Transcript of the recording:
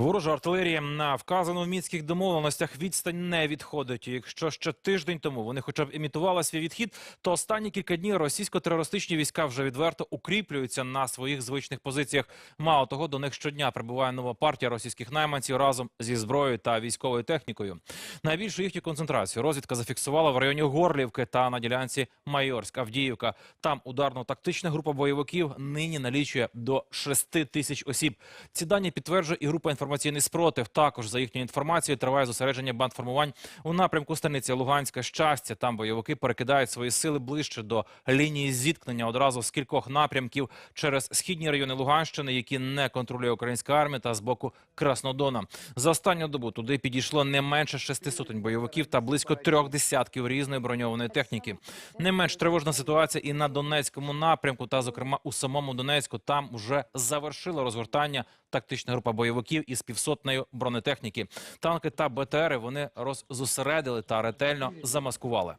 Ворожа артилерія на вказану в мінських домовленостях відстань не відходить. І Якщо ще тиждень тому вони хоча б імітували свій відхід, то останні кілька днів російсько-терористичні війська вже відверто укріплюються на своїх звичних позиціях. Мало того, до них щодня прибуває нова партія російських найманців разом зі зброєю та військовою технікою. Найбільшу їхню концентрацію розвідка зафіксувала в районі Горлівки та на ділянці Майорськ Авдіївка. Там ударно-тактична група бойовиків нині налічує до 6 тисяч осіб. Ці дані підтверджує і група інформаційний спротив. Також за їхньою інформацією триває зосередження бандформувань у напрямку станиці Луганська щастя. Там бойовики перекидають свої сили ближче до лінії зіткнення одразу з кількох напрямків через східні райони Луганщини, які не контролює українська армія, та з боку Краснодона. За останню добу туди підійшло не менше шести сотень бойовиків та близько трьох десятків різної броньованої техніки. Не менш тривожна ситуація і на Донецькому напрямку, та зокрема у самому Донецьку. Там вже завершила розгортання тактична група бойовиків із півсотнею бронетехніки. Танки та БТРи вони роззосередили та ретельно замаскували.